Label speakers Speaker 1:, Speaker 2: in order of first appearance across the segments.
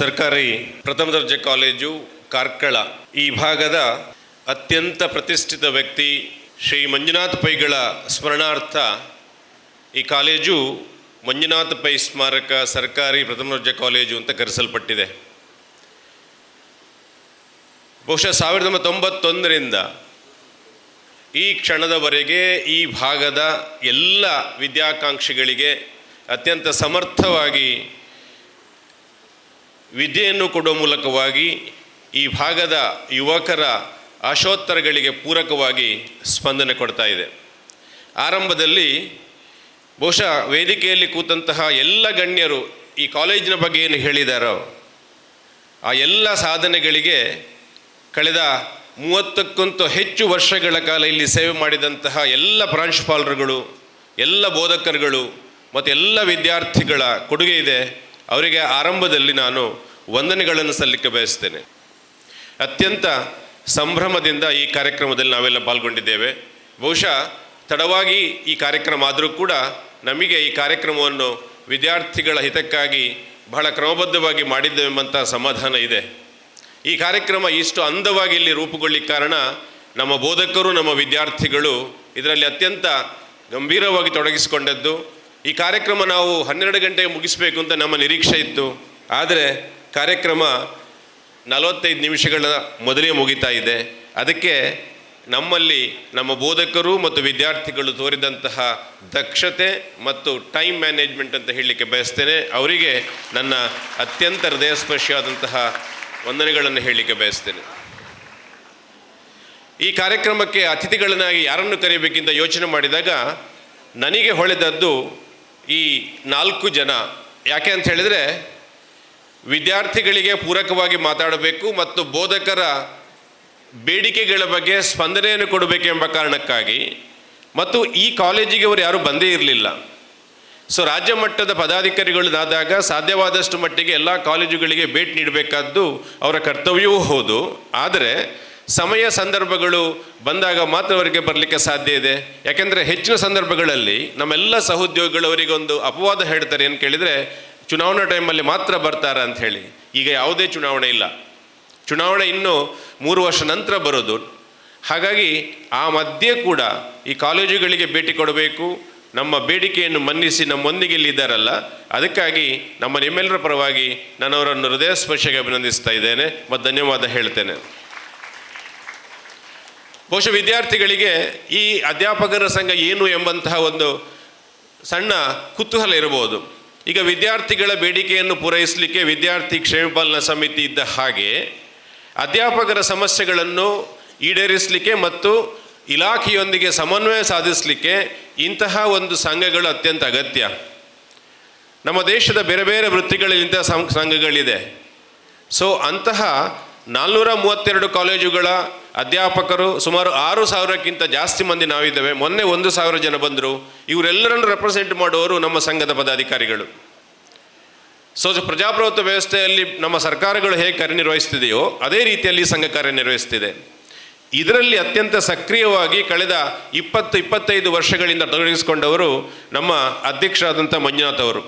Speaker 1: ಸರ್ಕಾರಿ ಪ್ರಥಮ ದರ್ಜೆ ಕಾಲೇಜು ಕಾರ್ಕಳ. ಈ ಭಾಗದ ಅತ್ಯಂತ ಪ್ರತಿಷ್ಠಿತ ವ್ಯಕ್ತಿ ಶ್ರೀ ಮಂಜುನಾಥ ಪೈಗಳ ಸ್ಮರಣಾರ್ಥ ಈ ಕಾಲೇಜು ಮಂಜುನಾಥ ಪೈ ಸ್ಮಾರಕ ಸರ್ಕಾರಿ ಪ್ರಥಮ ದರ್ಜೆ ಕಾಲೇಜು ಅಂತ ಕರೆಸಲ್ಪಟ್ಟಿದೆ. ಬಹುಶಃ ಸಾವಿರದ ಒಂಬೈನೂರ ತೊಂಬತ್ತೊಂದರಿಂದ ಈ ಕ್ಷಣದವರೆಗೆ ಈ ಭಾಗದ ಎಲ್ಲ ವಿದ್ಯಾಕಾಂಕ್ಷಿಗಳಿಗೆ ಅತ್ಯಂತ ಸಮರ್ಥವಾಗಿ ವಿದ್ಯೆಯನ್ನು ಕೊಡುವ ಮೂಲಕವಾಗಿ ಈ ಭಾಗದ ಯುವಕರ ಆಶೋತ್ತರಗಳಿಗೆ ಪೂರಕವಾಗಿ ಸ್ಪಂದನೆ ಕೊಡ್ತಾ ಇದೆ. ಆರಂಭದಲ್ಲಿ ಬಹುಶಃ ವೇದಿಕೆಯಲ್ಲಿ ಕೂತಂತಹ ಎಲ್ಲ ಗಣ್ಯರು ಈ ಕಾಲೇಜಿನ ಬಗ್ಗೆ ಏನು ಹೇಳಿದಾರೋ ಆ ಎಲ್ಲ ಸಾಧನೆಗಳಿಗೆ ಕಳೆದ ಮೂವತ್ತಕ್ಕಂತೂ ಹೆಚ್ಚು ವರ್ಷಗಳ ಕಾಲ ಇಲ್ಲಿ ಸೇವೆ ಮಾಡಿದಂತಹ ಎಲ್ಲ ಪ್ರಾಂಶುಪಾಲರುಗಳು, ಎಲ್ಲ ಬೋಧಕರುಗಳು ಮತ್ತು ಎಲ್ಲ ವಿದ್ಯಾರ್ಥಿಗಳ ಕೊಡುಗೆ ಇದೆ. ಅವರಿಗೆ ಆರಂಭದಲ್ಲಿ ನಾನು ವಂದನೆಗಳನ್ನು ಸಲ್ಲಿಕ್ಕೆ ಬಯಸ್ತೇನೆ. ಅತ್ಯಂತ ಸಂಭ್ರಮದಿಂದ ಈ ಕಾರ್ಯಕ್ರಮದಲ್ಲಿ ನಾವೆಲ್ಲ ಪಾಲ್ಗೊಂಡಿದ್ದೇವೆ. ಬಹುಶಃ ತಡವಾಗಿ ಈ ಕಾರ್ಯಕ್ರಮ ಆದರೂ ಕೂಡ ನಮಗೆ ಈ ಕಾರ್ಯಕ್ರಮವನ್ನು ವಿದ್ಯಾರ್ಥಿಗಳ ಹಿತಕ್ಕಾಗಿ ಬಹಳ ಕ್ರಮಬದ್ಧವಾಗಿ ಮಾಡಿದ್ದೇವೆಂಬಂಥ ಸಮಾಧಾನ ಇದೆ. ಈ ಕಾರ್ಯಕ್ರಮ ಇಷ್ಟು ಅಂದವಾಗಿ ಇಲ್ಲಿ ರೂಪುಗೊಳ್ಳಿ ಕಾರಣ ನಮ್ಮ ಬೋಧಕರು, ನಮ್ಮ ವಿದ್ಯಾರ್ಥಿಗಳು ಇದರಲ್ಲಿ ಅತ್ಯಂತ ಗಂಭೀರವಾಗಿ ತೊಡಗಿಸಿಕೊಂಡದ್ದು. ಈ ಕಾರ್ಯಕ್ರಮ ನಾವು ಹನ್ನೆರಡು ಗಂಟೆಗೆ ಮುಗಿಸಬೇಕು ಅಂತ ನಮ್ಮ ನಿರೀಕ್ಷೆ ಇತ್ತು. ಆದರೆ ಕಾರ್ಯಕ್ರಮ ನಲವತ್ತೈದು ನಿಮಿಷಗಳ ಮೊದಲೇ ಮುಗಿತಾ ಇದೆ. ಅದಕ್ಕೆ ನಮ್ಮಲ್ಲಿ ನಮ್ಮ ಬೋಧಕರು ಮತ್ತು ವಿದ್ಯಾರ್ಥಿಗಳು ತೋರಿದಂತಹ ದಕ್ಷತೆ ಮತ್ತು ಟೈಮ್ ಮ್ಯಾನೇಜ್ಮೆಂಟ್ ಅಂತ ಹೇಳಲಿಕ್ಕೆ ಬಯಸ್ತೇನೆ. ಅವರಿಗೆ ನನ್ನ ಅತ್ಯಂತ ಹೃದಯಸ್ಪರ್ಶಿಯಾದಂತಹ ವಂದನೆಗಳನ್ನು ಹೇಳಲಿಕ್ಕೆ ಬಯಸ್ತೇನೆ. ಈ ಕಾರ್ಯಕ್ರಮಕ್ಕೆ ಅತಿಥಿಗಳನ್ನಾಗಿ ಯಾರನ್ನು ಕರೆಯಬೇಕಿಂತ ಯೋಚನೆ ಮಾಡಿದಾಗ ನನಗೆ ಹೊಳೆದದ್ದು ಈ ನಾಲ್ಕು ಜನ, ಯಾಕೆ ಅಂತ ಹೇಳಿದರೆ ವಿದ್ಯಾರ್ಥಿಗಳಿಗೆ ಪೂರಕವಾಗಿ ಮಾತಾಡಬೇಕು ಮತ್ತು ಬೋಧಕರ ಬೇಡಿಕೆಗಳ ಬಗ್ಗೆ ಸ್ಪಂದನೆಯನ್ನು ಕೊಡಬೇಕೆಂಬ ಕಾರಣಕ್ಕಾಗಿ ಮತ್ತು ಈ ಕಾಲೇಜಿಗೆ ಅವರು ಯಾರೂ ಬಂದೇ ಇರಲಿಲ್ಲ. ಸೊ, ರಾಜ್ಯ ಮಟ್ಟದ ಪದಾಧಿಕಾರಿಗಳಾದಾಗ ಸಾಧ್ಯವಾದಷ್ಟು ಮಟ್ಟಿಗೆ ಎಲ್ಲ ಕಾಲೇಜುಗಳಿಗೆ ಭೇಟಿ ನೀಡಬೇಕಾದ್ದು ಅವರ ಕರ್ತವ್ಯವೂ ಹೌದು. ಆದರೆ ಸಮಯ ಸಂದರ್ಭಗಳು ಬಂದಾಗ ಮಾತ್ರ ಅವರಿಗೆ ಬರಲಿಕ್ಕೆ ಸಾಧ್ಯ ಇದೆ. ಯಾಕೆಂದರೆ ಹೆಚ್ಚಿನ ಸಂದರ್ಭಗಳಲ್ಲಿ ನಮ್ಮೆಲ್ಲ ಸಹೋದ್ಯೋಗಿಗಳು ಅವರಿಗೆ ಒಂದು ಅಪವಾದ ಹೇಳ್ತಾರೆ ಏನು ಕೇಳಿದರೆ, ಚುನಾವಣಾ ಟೈಮಲ್ಲಿ ಮಾತ್ರ ಬರ್ತಾರೆ ಅಂತ ಹೇಳಿ. ಈಗ ಯಾವುದೇ ಚುನಾವಣೆ ಇಲ್ಲ. ಚುನಾವಣೆ ಇನ್ನೂ ಮೂರು ವರ್ಷ ನಂತರ ಬರೋದು. ಹಾಗಾಗಿ ಆ ಮಧ್ಯೆ ಕೂಡ ಈ ಕಾಲೇಜುಗಳಿಗೆ ಭೇಟಿ ಕೊಡಬೇಕು. ನಮ್ಮ ಬೇಡಿಕೆಯನ್ನು ಮನ್ನಿಸಿ ನಮ್ಮೊಂದಿಗೆ ಇಲ್ಲಿದ್ದಾರಲ್ಲ ಅದಕ್ಕಾಗಿ ನಮ್ಮ ನಿಮ್ಮೆಲ್ಲರ ಪರವಾಗಿ ನಾನು ಅವರನ್ನು ಹೃದಯ ಸ್ಪರ್ಶಕ್ಕೆ ಅಭಿನಂದಿಸ್ತಾ ಇದ್ದೇನೆ. ಮತ್ತು ಧನ್ಯವಾದ ಹೇಳ್ತೇನೆ. ಬಹುಶಃ ವಿದ್ಯಾರ್ಥಿಗಳಿಗೆ ಈ ಅಧ್ಯಾಪಕರ ಸಂಘ ಏನು ಎಂಬಂತಹ ಒಂದು ಸಣ್ಣ ಕುತೂಹಲ ಇರಬಹುದು. ಈಗ ವಿದ್ಯಾರ್ಥಿಗಳ ಬೇಡಿಕೆಯನ್ನು ಪೂರೈಸಲಿಕ್ಕೆ ವಿದ್ಯಾರ್ಥಿ ಕ್ಷೇಮಪಾಲನ ಸಮಿತಿ ಇದ್ದ ಹಾಗೆ ಅಧ್ಯಾಪಕರ ಸಮಸ್ಯೆಗಳನ್ನು ಈಡೇರಿಸಲಿಕ್ಕೆ ಮತ್ತು ಇಲಾಖೆಯೊಂದಿಗೆ ಸಮನ್ವಯ ಸಾಧಿಸಲಿಕ್ಕೆ ಇಂತಹ ಒಂದು ಸಂಘಗಳು ಅತ್ಯಂತ ಅಗತ್ಯ. ನಮ್ಮ ದೇಶದ ಬೇರೆ ಬೇರೆ ವೃತ್ತಿಗಳಲ್ಲಿ ಇಂತಹ ಸಂಘಗಳಿದೆ. ಸೊ ಅಂತಹ ನಾಲ್ನೂರ ಮೂವತ್ತೆರಡು ಕಾಲೇಜುಗಳ ಅಧ್ಯಾಪಕರು ಸುಮಾರು ಆರು ಸಾವಿರಕ್ಕಿಂತ ಜಾಸ್ತಿ ಮಂದಿ ನಾವಿದ್ದೇವೆ. ಮೊನ್ನೆ ಒಂದು ಸಾವಿರ ಜನ ಬಂದರು. ಇವರೆಲ್ಲರನ್ನು ರೆಪ್ರೆಸೆಂಟ್ ಮಾಡುವವರು ನಮ್ಮ ಸಂಘದ ಪದಾಧಿಕಾರಿಗಳು. ಸೊ ಪ್ರಜಾಪ್ರಭುತ್ವ ವ್ಯವಸ್ಥೆಯಲ್ಲಿ ನಮ್ಮ ಸರ್ಕಾರಗಳು ಹೇಗೆ ಕಾರ್ಯನಿರ್ವಹಿಸ್ತಿದೆಯೋ, ಅದೇ ರೀತಿಯಲ್ಲಿ ಸಂಘ ಕಾರ್ಯನಿರ್ವಹಿಸ್ತಿದೆ. ಇದರಲ್ಲಿ ಅತ್ಯಂತ ಸಕ್ರಿಯವಾಗಿ ಕಳೆದ ಇಪ್ಪತ್ತು, ಇಪ್ಪತ್ತೈದು ವರ್ಷಗಳಿಂದ ತೊಡಗಿಸಿಕೊಂಡವರು ನಮ್ಮ ಅಧ್ಯಕ್ಷರಾದಂಥ ಮಂಜುನಾಥ್ ಅವರು.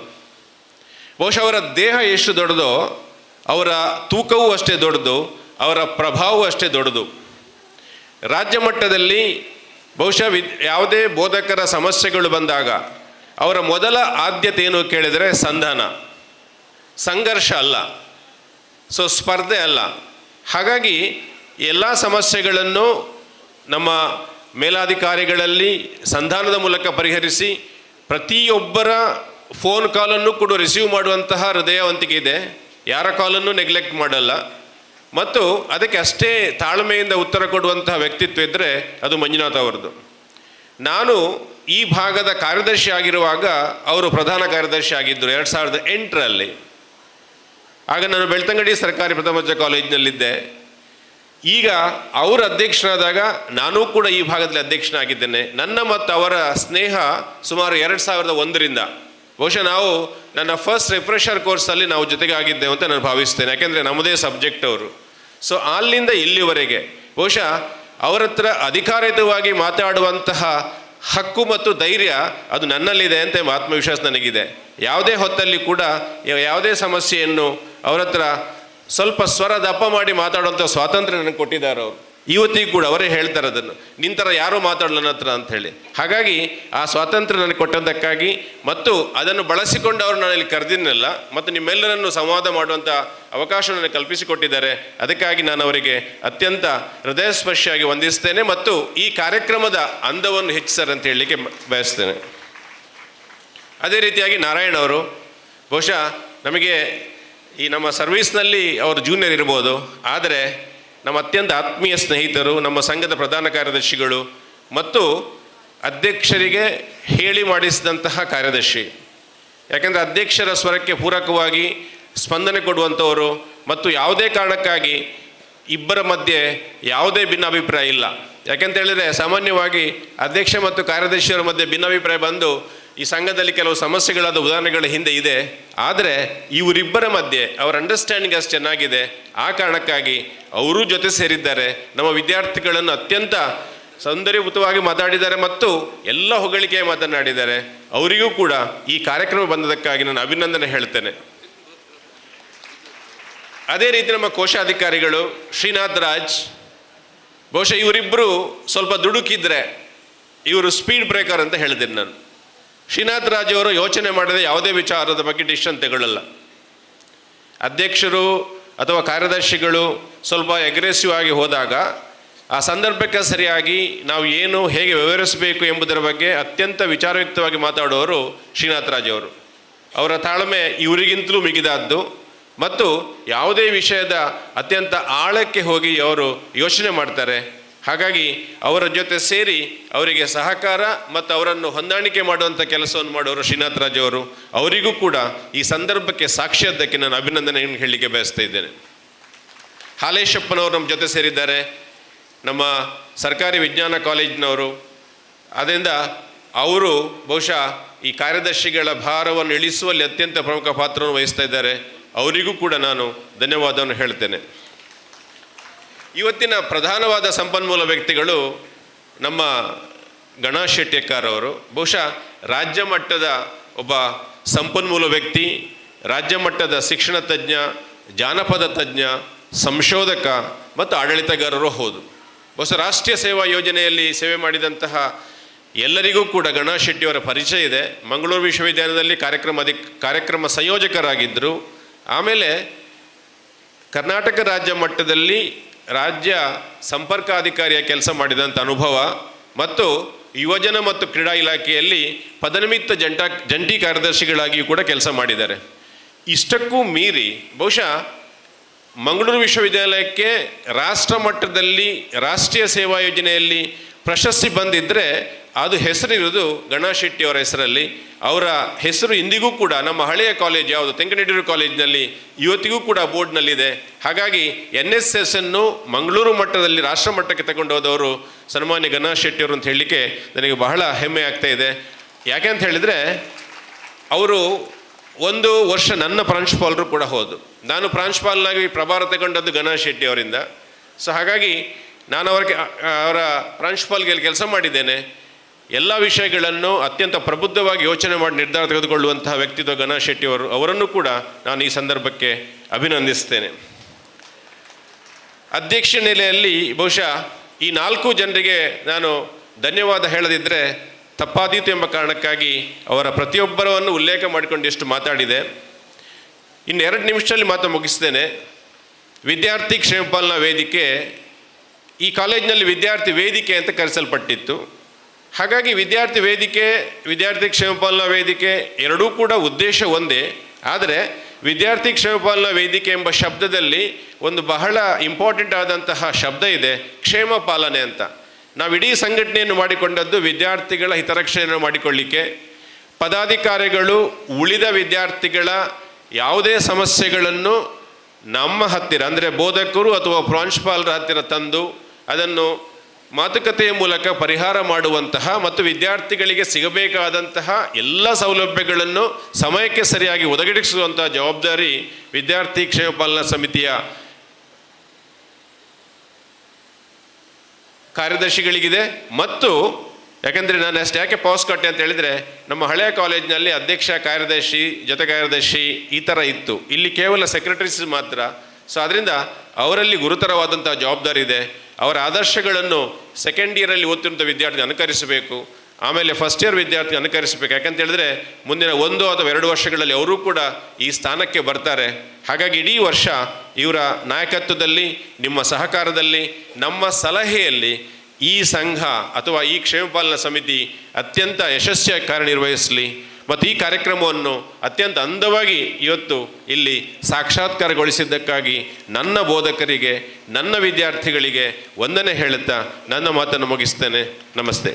Speaker 1: ಬಹುಶಃ ಅವರ ದೇಹ ಎಷ್ಟು ದೊಡ್ಡದೋ, ಅವರ ತೂಕವೂ ಅಷ್ಟೇ ದೊಡ್ಡದು, ಅವರ ಪ್ರಭಾವವೂ ಅಷ್ಟೇ ದೊಡ್ಡದು. ರಾಜ್ಯ ಮಟ್ಟದಲ್ಲಿ ಬಹುಶಃ ವಿದ್ ಯಾವುದೇ ಬೋಧಕರ ಸಮಸ್ಯೆಗಳು ಬಂದಾಗ ಅವರ ಮೊದಲ ಆದ್ಯತೆ ಏನು ಕೇಳಿದರೆ ಸಂಧಾನ. ಸಂಘರ್ಷ ಅಲ್ಲ. ಸೊ, ಸ್ಪರ್ಧೆ ಅಲ್ಲ. ಹಾಗಾಗಿ ಎಲ್ಲ ಸಮಸ್ಯೆಗಳನ್ನು ನಮ್ಮ ಮೇಲಾಧಿಕಾರಿಗಳಲ್ಲಿ ಸಂಧಾನದ ಮೂಲಕ ಪರಿಹರಿಸಿ ಪ್ರತಿಯೊಬ್ಬರ ಫೋನ್ ಕಾಲನ್ನು ಕೂಡ ರಿಸೀವ್ ಮಾಡುವಂತಹ ಹೃದಯವಂತಿಕೆ ಇದೆ. ಯಾರ ಕಾಲನ್ನು ನೆಗ್ಲೆಕ್ಟ್ ಮಾಡಲ್ಲ. ಮತ್ತು ಅದಕ್ಕೆ ಅಷ್ಟೇ ತಾಳ್ಮೆಯಿಂದ ಉತ್ತರ ಕೊಡುವಂತಹ ವ್ಯಕ್ತಿತ್ವ ಇದ್ದರೆ ಅದು ಮಂಜುನಾಥ್ ಅವರದ್ದು ನಾನು ಈ ಭಾಗದ ಕಾರ್ಯದರ್ಶಿ ಆಗಿರುವಾಗ ಅವರು ಪ್ರಧಾನ ಕಾರ್ಯದರ್ಶಿ ಆಗಿದ್ದರು ಎರಡು ಸಾವಿರದ ಎಂಟರಲ್ಲಿ. ಆಗ ನಾನು ಬೆಳ್ತಂಗಡಿ ಸರ್ಕಾರಿ ಪ್ರಥಮ ಕಾಲೇಜಿನಲ್ಲಿದ್ದೆ. ಈಗ ಅವರ ಅಧ್ಯಕ್ಷನಾದಾಗ ನಾನೂ ಕೂಡ ಈ ಭಾಗದಲ್ಲಿ ಅಧ್ಯಕ್ಷನಾಗಿದ್ದೇನೆ. ನನ್ನ ಮತ್ತು ಅವರ ಸ್ನೇಹ ಸುಮಾರು ಎರಡು ಸಾವಿರದ ಒಂದರಿಂದ. ಬಹುಶಃ ನಾವು ನನ್ನ ಫಸ್ಟ್ ರಿಫ್ರೆಷರ್ ಕೋರ್ಸಲ್ಲಿ ನಾವು ಜೊತೆಗೆ ಅಂತ ನಾನು ಭಾವಿಸ್ತೇನೆ. ಯಾಕೆಂದರೆ ನಮ್ಮದೇ ಸಬ್ಜೆಕ್ಟ್ ಅವರು. ಸೊ ಅಲ್ಲಿಂದ ಇಲ್ಲಿವರೆಗೆ ಬಹುಶಃ ಅವರ ಹತ್ರ ಅಧಿಕಾರಯುತವಾಗಿ ಮಾತಾಡುವಂತಹ ಹಕ್ಕು ಮತ್ತು ಧೈರ್ಯ ಅದು ನನ್ನಲ್ಲಿದೆ ಅಂತ ಆತ್ಮವಿಶ್ವಾಸ ನನಗಿದೆ. ಯಾವುದೇ ಹೊತ್ತಲ್ಲಿ ಕೂಡ ಯಾವುದೇ ಸಮಸ್ಯೆಯನ್ನು ಅವರ ಹತ್ರ ಸ್ವಲ್ಪ ಸ್ವರ ದಪ್ಪ ಮಾಡಿ ಮಾತಾಡುವಂಥ ಸ್ವಾತಂತ್ರ್ಯ ನನಗೆ ಕೊಟ್ಟಿದ್ದಾರೆ ಅವರು. ಇವತ್ತಿಗೂ ಕೂಡ ಅವರೇ ಹೇಳ್ತಾರೆ ಅದನ್ನು. ನಿಂತರ ಯಾರೂ ಮಾತಾಡಲ್ಲ ನನ್ನ ಹತ್ರ ಅಂತ ಹೇಳಿ. ಹಾಗಾಗಿ ಆ ಸ್ವಾತಂತ್ರ್ಯ ನನಗೆ ಕೊಟ್ಟದ್ದಕ್ಕಾಗಿ ಮತ್ತು ಅದನ್ನು ಬಳಸಿಕೊಂಡು ಅವರು ನಾನು ಇಲ್ಲಿ ಕರೆದಿನಲ್ಲ ಮತ್ತು ನಿಮ್ಮೆಲ್ಲರನ್ನು ಸಂವಾದ ಮಾಡುವಂಥ ಅವಕಾಶ ನನಗೆ ಕಲ್ಪಿಸಿಕೊಟ್ಟಿದ್ದಾರೆ. ಅದಕ್ಕಾಗಿ ನಾನು ಅವರಿಗೆ ಅತ್ಯಂತ ಹೃದಯಸ್ಪರ್ಶಿಯಾಗಿ ವಂದಿಸ್ತೇನೆ ಮತ್ತು ಈ ಕಾರ್ಯಕ್ರಮದ ಅಂದವನ್ನು ಹೆಚ್ಚಿಸ್ತಾರೆ ಅಂತ ಹೇಳಲಿಕ್ಕೆ ಬಯಸ್ತೇನೆ. ಅದೇ ರೀತಿಯಾಗಿ ನಾರಾಯಣ್ ಅವರು, ಬಹುಶಃ ನಮಗೆ ಈ ನಮ್ಮ ಸರ್ವೀಸ್ನಲ್ಲಿ ಅವರು ಜೂನಿಯರ್ ಇರ್ಬೋದು, ಆದರೆ ನಮ್ಮ ಅತ್ಯಂತ ಆತ್ಮೀಯ ಸ್ನೇಹಿತರು, ನಮ್ಮ ಸಂಘದ ಪ್ರಧಾನ ಕಾರ್ಯದರ್ಶಿಗಳು ಮತ್ತು ಅಧ್ಯಕ್ಷರಿಗೆ ಹೇಳಿ ಮಾಡಿಸಿದಂತಹ ಕಾರ್ಯದರ್ಶಿ. ಯಾಕೆಂದರೆ ಅಧ್ಯಕ್ಷರ ಸ್ವರಕ್ಕೆ ಪೂರಕವಾಗಿ ಸ್ಪಂದನೆ ಕೊಡುವಂಥವರು ಮತ್ತು ಯಾವುದೇ ಕಾರಣಕ್ಕಾಗಿ ಇಬ್ಬರ ಮಧ್ಯೆ ಯಾವುದೇ ಭಿನ್ನಾಭಿಪ್ರಾಯ ಇಲ್ಲ. ಯಾಕೆಂತ ಹೇಳಿದರೆ ಸಾಮಾನ್ಯವಾಗಿ ಅಧ್ಯಕ್ಷ ಮತ್ತು ಕಾರ್ಯದರ್ಶಿಯವರ ಮಧ್ಯೆ ಭಿನ್ನಾಭಿಪ್ರಾಯ ಬಂದು ಈ ಸಂಘದಲ್ಲಿ ಕೆಲವು ಸಮಸ್ಯೆಗಳಾದ ಉದಾಹರಣೆಗಳ ಹಿಂದೆ ಇದೆ. ಆದರೆ ಇವರಿಬ್ಬರ ಮಧ್ಯೆ ಅವರ ಅಂಡರ್ಸ್ಟ್ಯಾಂಡಿಂಗ್ ಅಷ್ಟು ಚೆನ್ನಾಗಿದೆ. ಆ ಕಾರಣಕ್ಕಾಗಿ ಅವರೂ ಜೊತೆ ಸೇರಿದ್ದಾರೆ. ನಮ್ಮ ವಿದ್ಯಾರ್ಥಿಗಳನ್ನು ಅತ್ಯಂತ ಸೌಂದರ್ಯಭೂತವಾಗಿ ಮಾತಾಡಿದ್ದಾರೆ ಮತ್ತು ಎಲ್ಲ ಹೊಗಳಿಕೆ ಮಾತನಾಡಿದ್ದಾರೆ. ಅವರಿಗೂ ಕೂಡ ಈ ಕಾರ್ಯಕ್ರಮ ಬಂದದಕ್ಕಾಗಿ ನಾನು ಅಭಿನಂದನೆ ಹೇಳ್ತೇನೆ. ಅದೇ ರೀತಿ ನಮ್ಮ ಕೋಶಾಧಿಕಾರಿಗಳು ಶ್ರೀನಾಥ್ ರಾಜ್, ಬಹುಶಃ ಇವರಿಬ್ಬರು ಸ್ವಲ್ಪ ದುಡುಕಿದ್ರೆ ಇವರು ಸ್ಪೀಡ್ ಬ್ರೇಕರ್ ಅಂತ ಹೇಳ್ತೀನಿ ನಾನು. ಶ್ರೀನಾಥ್ ರಾಜವರು ಯೋಚನೆ ಮಾಡದೆ ಯಾವುದೇ ವಿಚಾರದ ಬಗ್ಗೆ ಡಿಸಿಷನ್ ತಗೊಳ್ಳಲ್ಲ. ಅಧ್ಯಕ್ಷರು ಅಥವಾ ಕಾರ್ಯದರ್ಶಿಗಳು ಸ್ವಲ್ಪ ಅಗ್ರೆಸಿವ್ ಆಗಿ ಹೋದಾಗ ಆ ಸಂದರ್ಭಕ್ಕೆ ಸರಿಯಾಗಿ ನಾವು ಏನು ಹೇಗೆ ವ್ಯವಹರಿಸಬೇಕು ಎಂಬುದರ ಬಗ್ಗೆ ಅತ್ಯಂತ ವಿಚಾರಯುಕ್ತವಾಗಿ ಮಾತಾಡುವವರು ಶ್ರೀನಾಥ್ ರಾಜವರು ಅವರ ತಾಳ್ಮೆ ಇವರಿಗಿಂತಲೂ ಮಿಗಿದಾದ್ದು ಮತ್ತು ಯಾವುದೇ ವಿಷಯದ ಅತ್ಯಂತ ಆಳಕ್ಕೆ ಹೋಗಿ ಅವರು ಯೋಚನೆ ಮಾಡ್ತಾರೆ. ಹಾಗಾಗಿ ಅವರ ಜೊತೆ ಸೇರಿ ಅವರಿಗೆ ಸಹಕಾರ ಮತ್ತು ಅವರನ್ನು ಹೊಂದಾಣಿಕೆ ಮಾಡುವಂಥ ಕೆಲಸವನ್ನು ಮಾಡೋರು ಶ್ರೀನಾಥ್ ರಾಜ್ ಅವರು. ಅವರಿಗೂ ಕೂಡ ಈ ಸಂದರ್ಭಕ್ಕೆ ಸಾಕ್ಷಿಯಾದ್ದಕ್ಕೆ ನಾನು ಅಭಿನಂದನೆಯನ್ನು ಹೇಳಲಿಕ್ಕೆ ಬಯಸ್ತಾ ಇದ್ದೇನೆ. ಹಾಲೇಶಪ್ಪನವರು ನಮ್ಮ ಜೊತೆ ಸೇರಿದ್ದಾರೆ. ನಮ್ಮ ಸರ್ಕಾರಿ ವಿಜ್ಞಾನ ಕಾಲೇಜಿನವರು. ಆದ್ದರಿಂದ ಅವರು ಬಹುಶಃ ಈ ಕಾರ್ಯದರ್ಶಿಗಳ ಭಾರವನ್ನು ಇಳಿಸುವಲ್ಲಿ ಅತ್ಯಂತ ಪ್ರಮುಖ ಪಾತ್ರವನ್ನು ವಹಿಸ್ತಾ ಇದ್ದಾರೆ. ಅವರಿಗೂ ಕೂಡ ನಾನು ಧನ್ಯವಾದವನ್ನು ಹೇಳ್ತೇನೆ. ಇವತ್ತಿನ ಪ್ರಧಾನವಾದ ಸಂಪನ್ಮೂಲ ವ್ಯಕ್ತಿಗಳು ನಮ್ಮ ಗಣೇಶ್ ಶೆಟ್ಟಿಯಕ್ಕಾರ್ ಅವರು ಬಹುಶಃ ರಾಜ್ಯ ಮಟ್ಟದ ಒಬ್ಬ ಸಂಪನ್ಮೂಲ ವ್ಯಕ್ತಿ, ರಾಜ್ಯ ಮಟ್ಟದ ಶಿಕ್ಷಣ ತಜ್ಞ, ಜಾನಪದ ತಜ್ಞ, ಸಂಶೋಧಕ ಮತ್ತು ಆಡಳಿತಗಾರರು ಹೌದು. ಬಹುಶಃ ರಾಷ್ಟ್ರೀಯ ಸೇವಾ ಯೋಜನೆಯಲ್ಲಿ ಸೇವೆ ಮಾಡಿದಂತಹ ಎಲ್ಲರಿಗೂ ಕೂಡ ಗಣೇಶ್ ಶೆಟ್ಟಿಯವರ ಪರಿಚಯ ಇದೆ. ಮಂಗಳೂರು ವಿಶ್ವವಿದ್ಯಾಲಯದಲ್ಲಿ ಕಾರ್ಯಕ್ರಮ ಅಧಿಕ ಕಾರ್ಯಕ್ರಮ ಸಂಯೋಜಕರಾಗಿದ್ದರು. ಆಮೇಲೆ ಕರ್ನಾಟಕ ರಾಜ್ಯ ಮಟ್ಟದಲ್ಲಿ ರಾಜ್ಯ ಸಂಪರ್ಕಾಧಿಕಾರಿಯ ಕೆಲಸ ಮಾಡಿದಂಥ ಅನುಭವ ಮತ್ತು ಯುವಜನ ಮತ್ತು ಕ್ರೀಡಾ ಇಲಾಖೆಯಲ್ಲಿ ಪದನಿಮಿತ್ತ ಜಂಟಾ ಜಂಟಿ ಕಾರ್ಯದರ್ಶಿಗಳಾಗಿಯೂ ಕೂಡ ಕೆಲಸ ಮಾಡಿದ್ದಾರೆ. ಇಷ್ಟಕ್ಕೂ ಮೀರಿ ಬಹುಶಃ ಮಂಗಳೂರು ವಿಶ್ವವಿದ್ಯಾಲಯಕ್ಕೆ ರಾಷ್ಟ್ರ ಮಟ್ಟದಲ್ಲಿ ರಾಷ್ಟ್ರೀಯ ಸೇವಾ ಯೋಜನೆಯಲ್ಲಿ ಪ್ರಶಸ್ತಿ ಬಂದಿದ್ದರೆ ಅದು ಹೆಸರಿರೋದು ಅವರ ಹೆಸರಲ್ಲಿ. ಅವರ ಹೆಸರು ಇಂದಿಗೂ ಕೂಡ, ನಮ್ಮ ಹಳೆಯ ಕಾಲೇಜ್ ಯಾವುದು? ತೆಂಕನಡಿಯೂರು ಕಾಲೇಜಿನಲ್ಲಿ ಇವತ್ತಿಗೂ ಕೂಡ ಬೋರ್ಡ್ನಲ್ಲಿದೆ. ಹಾಗಾಗಿ ಎನ್ ಎಸ್ ಎಸ್ ಅನ್ನು ಮಂಗಳೂರು ಮಟ್ಟದಲ್ಲಿ, ರಾಷ್ಟ್ರ ಮಟ್ಟಕ್ಕೆ ತಗೊಂಡು ಹೋದವರು ಸನ್ಮಾನ್ಯ ಗಣೇಶ್ ಶೆಟ್ಟಿ ಅವರು ಅಂತ ಹೇಳಲಿಕ್ಕೆ ನನಗೆ ಬಹಳ ಹೆಮ್ಮೆ ಆಗ್ತಾ ಇದೆ. ಯಾಕೆ ಅಂತ ಹೇಳಿದರೆ, ಅವರು ಒಂದು ವರ್ಷ ನನ್ನ ಪ್ರಾಂಶುಪಾಲರು ಕೂಡ ಹೋದು ನಾನು ಪ್ರಾಂಶುಪಾಲನಾಗಿ ಪ್ರಭಾರ ತಗೊಂಡದ್ದು ಗಣೇಶ್ ಶೆಟ್ಟಿ ಅವರಿಂದ ಸೊ ಹಾಗಾಗಿ ನಾನು ಅವರ ಅವರ ಪ್ರಾಂಶುಪಾಲ್ಗೆ ಕೆಲಸ ಮಾಡಿದ್ದೇನೆ. ಎಲ್ಲ ವಿಷಯಗಳನ್ನು ಅತ್ಯಂತ ಪ್ರಬುದ್ಧವಾಗಿ ಯೋಚನೆ ಮಾಡಿ ನಿರ್ಧಾರ ತೆಗೆದುಕೊಳ್ಳುವಂತಹ ವ್ಯಕ್ತಿತ್ವ ಗಣೇಶ್ ಶೆಟ್ಟಿ ಅವರು, ಅವರನ್ನು ಕೂಡ ನಾನು ಈ ಸಂದರ್ಭಕ್ಕೆ ಅಭಿನಂದಿಸ್ತೇನೆ. ಅಧ್ಯಕ್ಷ ನೆಲೆಯಲ್ಲಿ ಬಹುಶಃ ಈ ನಾಲ್ಕು ಜನರಿಗೆ ನಾನು ಧನ್ಯವಾದ ಹೇಳದಿದ್ದರೆ ತಪ್ಪಾದೀತು ಎಂಬ ಕಾರಣಕ್ಕಾಗಿ ಅವರ ಪ್ರತಿಯೊಬ್ಬರವನ್ನು ಉಲ್ಲೇಖ ಮಾಡಿಕೊಂಡು ಎಷ್ಟು ಮಾತಾಡಿದೆ. ಇನ್ನು ಎರಡು ನಿಮಿಷದಲ್ಲಿ ಮಾತು ಮುಗಿಸ್ತೇನೆ. ವಿದ್ಯಾರ್ಥಿ ಕ್ಷೇಮಪಾಲನಾ ವೇದಿಕೆ, ಈ ಕಾಲೇಜಿನಲ್ಲಿ ವಿದ್ಯಾರ್ಥಿ ವೇದಿಕೆ ಅಂತ ಕರೆಸಲ್ಪಟ್ಟಿತ್ತು. ಹಾಗಾಗಿ ವಿದ್ಯಾರ್ಥಿ ವೇದಿಕೆ, ವಿದ್ಯಾರ್ಥಿ ಕ್ಷೇಮಪಾಲನಾ ವೇದಿಕೆ ಎರಡೂ ಕೂಡ ಉದ್ದೇಶ ಒಂದೇ. ಆದರೆ ವಿದ್ಯಾರ್ಥಿ ಕ್ಷೇಮಪಾಲನಾ ವೇದಿಕೆ ಎಂಬ ಶಬ್ದದಲ್ಲಿ ಒಂದು ಬಹಳ ಇಂಪಾರ್ಟೆಂಟ್ ಆದಂತಹ ಶಬ್ದ ಇದೆ, ಕ್ಷೇಮ ಪಾಲನೆ ಅಂತ. ನಾವು ಇಡೀ ಸಂಘಟನೆಯನ್ನು ಮಾಡಿಕೊಂಡದ್ದು ವಿದ್ಯಾರ್ಥಿಗಳ ಹಿತರಕ್ಷಣೆಯನ್ನು ಮಾಡಿಕೊಳ್ಳಿಕ್ಕೆ. ಪದಾಧಿಕಾರಿಗಳು, ಉಳಿದ ವಿದ್ಯಾರ್ಥಿಗಳ ಯಾವುದೇ ಸಮಸ್ಯೆಗಳನ್ನು ನಮ್ಮ ಹತ್ತಿರ, ಅಂದರೆ ಬೋಧಕರು ಅಥವಾ ಪ್ರಾಂಶುಪಾಲರ ಹತ್ತಿರ ತಂದು ಅದನ್ನು ಮಾತುಕತೆಯ ಮೂಲಕ ಪರಿಹಾರ ಮಾಡುವಂತಹ ಮತ್ತು ವಿದ್ಯಾರ್ಥಿಗಳಿಗೆ ಸಿಗಬೇಕಾದಂತಹ ಎಲ್ಲ ಸೌಲಭ್ಯಗಳನ್ನು ಸಮಯಕ್ಕೆ ಸರಿಯಾಗಿ ಒದಗಿಸುವಂತಹ ಜವಾಬ್ದಾರಿ ವಿದ್ಯಾರ್ಥಿ ಕ್ಷೇಮಪಾಲನಾ ಸಮಿತಿಯ ಕಾರ್ಯದರ್ಶಿಗಳಿಗಿದೆ. ಮತ್ತು ಯಾಕೆಂದರೆ ನಾನು ಅಷ್ಟು ಯಾಕೆ ಪಾಸ್ ಕಟ್ಟೆ ಅಂತ ಹೇಳಿದರೆ, ನಮ್ಮ ಹಳೆಯ ಕಾಲೇಜಿನಲ್ಲಿ ಅಧ್ಯಕ್ಷ ಕಾರ್ಯದರ್ಶಿ, ಜೊತೆ ಕಾರ್ಯದರ್ಶಿ ಈ ಥರ ಇತ್ತು. ಇಲ್ಲಿ ಕೇವಲ ಸೆಕ್ರೆಟರೀಸ್ ಮಾತ್ರ. ಸೊ ಅದರಿಂದ ಅವರಲ್ಲಿ ಗುರುತರವಾದಂಥ ಜವಾಬ್ದಾರಿ ಇದೆ. ಅವರ ಆದರ್ಶಗಳನ್ನು ಸೆಕೆಂಡ್ ಇಯರಲ್ಲಿ ಓದ್ತಿರುವಂಥ ವಿದ್ಯಾರ್ಥಿ ಅನುಕರಿಸಬೇಕು. ಆಮೇಲೆ ಫಸ್ಟ್ ಇಯರ್ ವಿದ್ಯಾರ್ಥಿ ಅನುಕರಿಸಬೇಕು. ಯಾಕಂತ ಹೇಳಿದ್ರೆ ಮುಂದಿನ ಒಂದು ಅಥವಾ ಎರಡು ವರ್ಷಗಳಲ್ಲಿ ಅವರು ಕೂಡ ಈ ಸ್ಥಾನಕ್ಕೆ ಬರ್ತಾರೆ. ಹಾಗಾಗಿ ಇಡೀ ವರ್ಷ ಇವರ ನಾಯಕತ್ವದಲ್ಲಿ, ನಿಮ್ಮ ಸಹಕಾರದಲ್ಲಿ, ನಮ್ಮ ಸಲಹೆಯಲ್ಲಿ ಈ ಸಂಘ ಅಥವಾ ಈ ಕ್ಷೇಮಪಾಲನಾ ಸಮಿತಿ ಅತ್ಯಂತ ಯಶಸ್ವಿಯಾಗಿ ಕಾರ್ಯನಿರ್ವಹಿಸಲಿ. ಮತ್ತು ಈ ಕಾರ್ಯಕ್ರಮವನ್ನು ಅತ್ಯಂತ ಅಂದವಾಗಿ ಇವತ್ತು ಇಲ್ಲಿ ಸಾಕ್ಷಾತ್ಕಾರಗೊಳಿಸಿದ್ದಕ್ಕಾಗಿ ನನ್ನ ಬೋಧಕರಿಗೆ, ನನ್ನ ವಿದ್ಯಾರ್ಥಿಗಳಿಗೆ ವಂದನೆ ಹೇಳುತ್ತಾ ನನ್ನ ಮಾತನ್ನು ಮುಗಿಸ್ತೇನೆ. ನಮಸ್ತೆ.